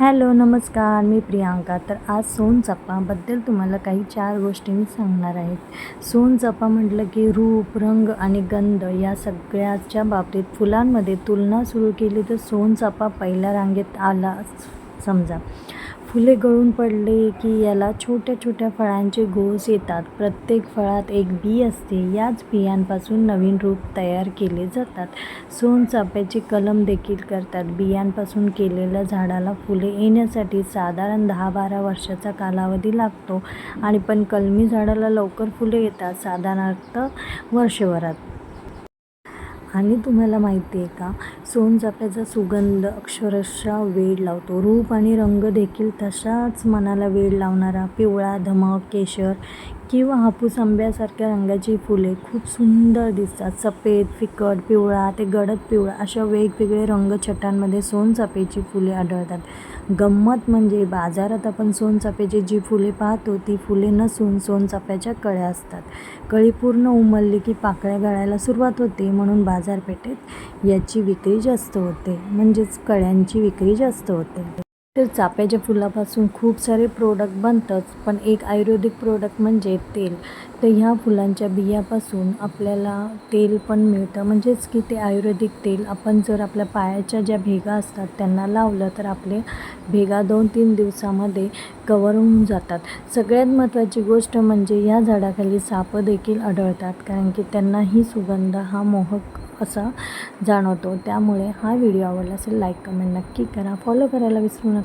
Hello नमस्कार मी प्रियांका. तर आज सोनचापाबद्दल तुम्हाला काही चार गोष्टी मी सांगणार आहेत. सोनचापा म्हटलं की रूप रंग आणि गंध या सगळ्याच्या बाबतीत फुलांमध्ये तुलना सुरू केली तर सोनचापा पहिल्या रांगेत आला. समजा फुले गळून पडले की याला छोट्या छोट्या फळांचे घोस येतात. प्रत्येक फळात एक बी असते. याच बियांपासून नवीन रूप तयार केले जातात. सोनचाफ्याची कलम देखील करतात. बियांपासून केलेल्या झाडाला फुले येण्यासाठी साधारण दहा बारा वर्षाचा कालावधी लागतो आणि पण कलमी झाडाला लवकर फुले येतात साधारणतः वर्षभरात. आणि तुम्हाला माहिती आहे का? सोनचाफ्याचा सुगंध अक्षरशः वेड लावतो. रूप आणि रंग देखील तशाच मनाला वेड लावणारा पिवळा धमक केशर किंवा हापूस आंब्यासारख्या रंगाची फुले खूप सुंदर दिसतात. सफेद फिकट पिवळा ते गडद पिवळा अशा वेगवेगळे रंगछटांमध्ये सोनचाफ्याची फुले आढळतात. गंमत म्हणजे बाजारात आपण सोनचाफ्याची जी फुले पाहतो ती फुले नसून सोनचाफ्याच्या कळ्या असतात. कळी पूर्ण उमलली की पाकळ्या गळायला सुरुवात होते म्हणून बाजारपेठेत याची विक्री जास्त होते. म्हणजेच कळ्यांची विक्री जास्त होते. तर चाप्याच्या फुलापासून खूप सारे प्रोडक्ट बनतात पण एक आयुर्वेदिक प्रोडक्ट म्हणजे तेल. तर ह्या फुलांच्या बियापासून आपल्याला तेल पण मिळतं. म्हणजेच की ते आयुर्वेदिक तेल आपण जर आपल्या पायाच्या ज्या भेगा असतात त्यांना लावलं तर आपले भेगा दोन तीन दिवसामध्ये कवर होऊन जातात. सगळ्यात महत्त्वाची गोष्ट म्हणजे या झाडाखाली सापं देखील आढळतात कारण की त्यांनाही सुगंध हा मोहक असा जाणवतो. त्यामुळे हा व्हिडिओ आवडला असेल लाईक कमेंट नक्की करा. फॉलो करायला विसरू नका.